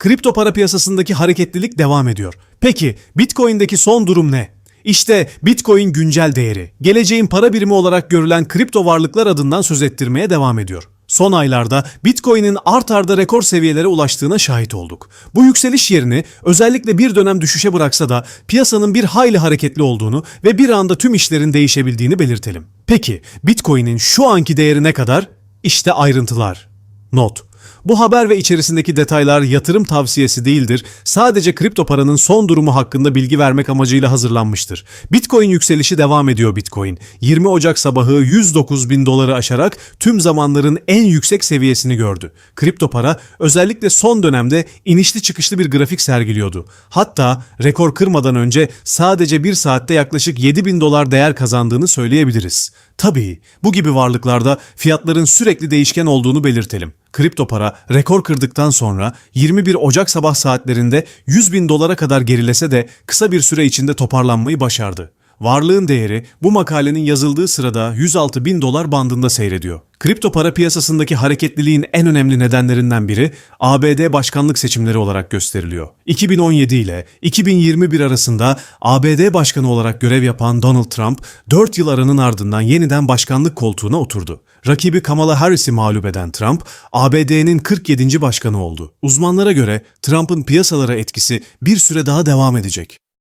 Kripto para piyasasındaki hareketlilik devam ediyor. Peki Bitcoin'deki son durum ne? İşte Bitcoin güncel değeri, geleceğin para birimi olarak görülen kripto varlıklar adından söz ettirmeye devam ediyor. Son aylarda Bitcoin'in art arda rekor seviyelere ulaştığına şahit olduk. Bu yükseliş yerini özellikle bir dönem düşüşe bıraksa da piyasanın bir hayli hareketli olduğunu ve bir anda tüm işlerin değişebildiğini belirtelim. Peki Bitcoin'in şu anki değeri ne kadar? İşte ayrıntılar. Not. Bu haber ve içerisindeki detaylar yatırım tavsiyesi değildir. Sadece kripto paranın son durumu hakkında bilgi vermek amacıyla hazırlanmıştır. Bitcoin yükselişi devam ediyor Bitcoin. 20 Ocak sabahı 109 bin doları aşarak tüm zamanların en yüksek seviyesini gördü. Kripto para özellikle son dönemde inişli çıkışlı bir grafik sergiliyordu. Hatta rekor kırmadan önce sadece bir saatte yaklaşık 7 bin dolar değer kazandığını söyleyebiliriz. Tabii bu gibi varlıklarda fiyatların sürekli değişken olduğunu belirtelim. Kripto para rekor kırdıktan sonra 21 Ocak sabah saatlerinde 100 bin dolara kadar gerilese de kısa bir süre içinde toparlanmayı başardı. Varlığın değeri bu makalenin yazıldığı sırada 106 bin dolar bandında seyrediyor. Kripto para piyasasındaki hareketliliğin en önemli nedenlerinden biri ABD başkanlık seçimleri olarak gösteriliyor. 2017 ile 2021 arasında ABD başkanı olarak görev yapan Donald Trump 4 yıl aranın ardından yeniden başkanlık koltuğuna oturdu. Rakibi Kamala Harris'i mağlup eden Trump, ABD'nin 47. başkanı oldu. Uzmanlara göre Trump'ın piyasalara etkisi bir süre daha devam edecek.